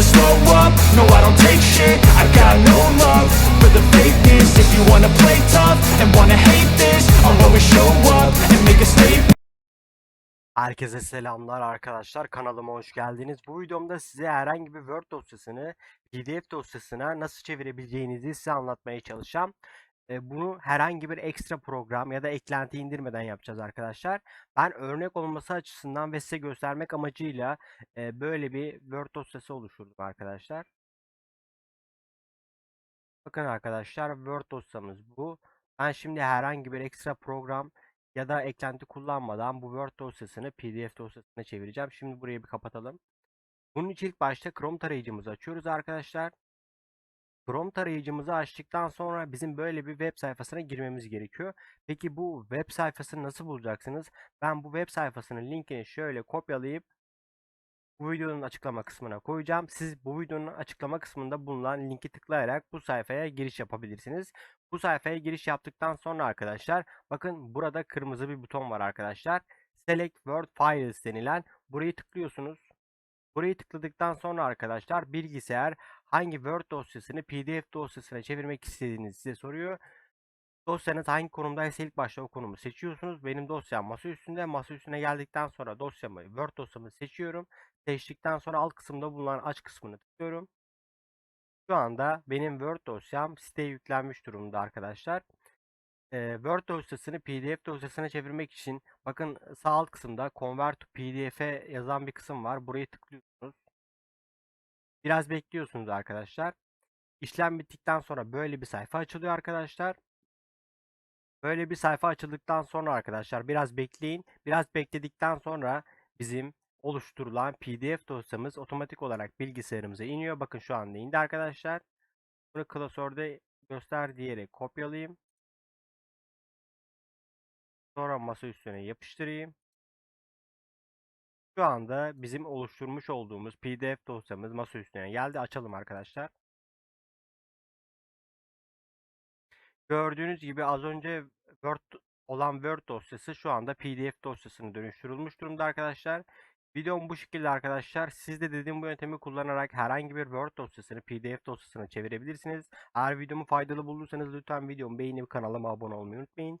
never slow up, no I don't take shit. I got no love for the fakeness. If you wanna play tough and wanna hate this I'll always show up and make a statement. Herkese selamlar arkadaşlar. Kanalıma hoş geldiniz. Bu videomda size herhangi bir Word dosyasını PDF dosyasına nasıl çevirebileceğinizi size anlatmaya çalışacağım. Bunu herhangi bir ekstra program ya da eklenti indirmeden yapacağız arkadaşlar. Ben örnek olması açısından ve size göstermek amacıyla böyle bir Word dosyası oluşturdum arkadaşlar. Bakın arkadaşlar Word dosyamız bu. Ben şimdi herhangi bir ekstra program ya da eklenti kullanmadan bu Word dosyasını PDF dosyasına çevireceğim. Şimdi burayı bir kapatalım. Bunun için ilk başta Chrome tarayıcımızı açıyoruz arkadaşlar. Chrome tarayıcımızı açtıktan sonra bizim böyle bir web sayfasına girmemiz gerekiyor. Peki bu web sayfasını nasıl bulacaksınız? Ben bu web sayfasının linkini şöyle kopyalayıp bu videonun açıklama kısmına koyacağım. Siz bu videonun açıklama kısmında bulunan linki tıklayarak bu sayfaya giriş yapabilirsiniz. Bu sayfaya giriş yaptıktan sonra arkadaşlar bakın burada kırmızı bir buton var arkadaşlar. Select Word Files denilen burayı tıklıyorsunuz. Burayı tıkladıktan sonra arkadaşlar bilgisayar hangi Word dosyasını PDF dosyasına çevirmek istediğinizi size soruyor. Dosyanız hangi konumdaysa ilk başta o konumu seçiyorsunuz. Benim dosyam masa üstünde. Masa üstüne geldikten sonra dosyamı, Word dosyamı seçiyorum. Seçtikten sonra alt kısımda bulunan aç kısmını tıklıyorum. Şu anda benim Word dosyam siteye yüklenmiş durumda arkadaşlar. Word dosyasını PDF dosyasına çevirmek için bakın sağ alt kısımda Convert to PDF'e yazan bir kısım var. Burayı tıklıyorsunuz. Biraz bekliyorsunuz arkadaşlar. İşlem bittikten sonra böyle bir sayfa açılıyor arkadaşlar. Böyle bir sayfa açıldıktan sonra arkadaşlar biraz bekleyin. Biraz bekledikten sonra bizim oluşturulan PDF dosyamız otomatik olarak bilgisayarımıza iniyor. Bakın şu anda indi arkadaşlar. Bunu klasörde göster diyerek kopyalayayım. Sonra masa üstüne yapıştırayım. Şu anda bizim oluşturmuş olduğumuz PDF dosyamız masa üstüne geldi. Açalım arkadaşlar. Gördüğünüz gibi az önce Word olan Word dosyası şu anda PDF dosyasına dönüştürülmüş durumda arkadaşlar. Videom bu şekilde arkadaşlar. Siz de dediğim bu yöntemi kullanarak herhangi bir Word dosyasını PDF dosyasına çevirebilirsiniz. Eğer videomu faydalı bulduysanız lütfen videomu beğenip kanalıma abone olmayı unutmayın.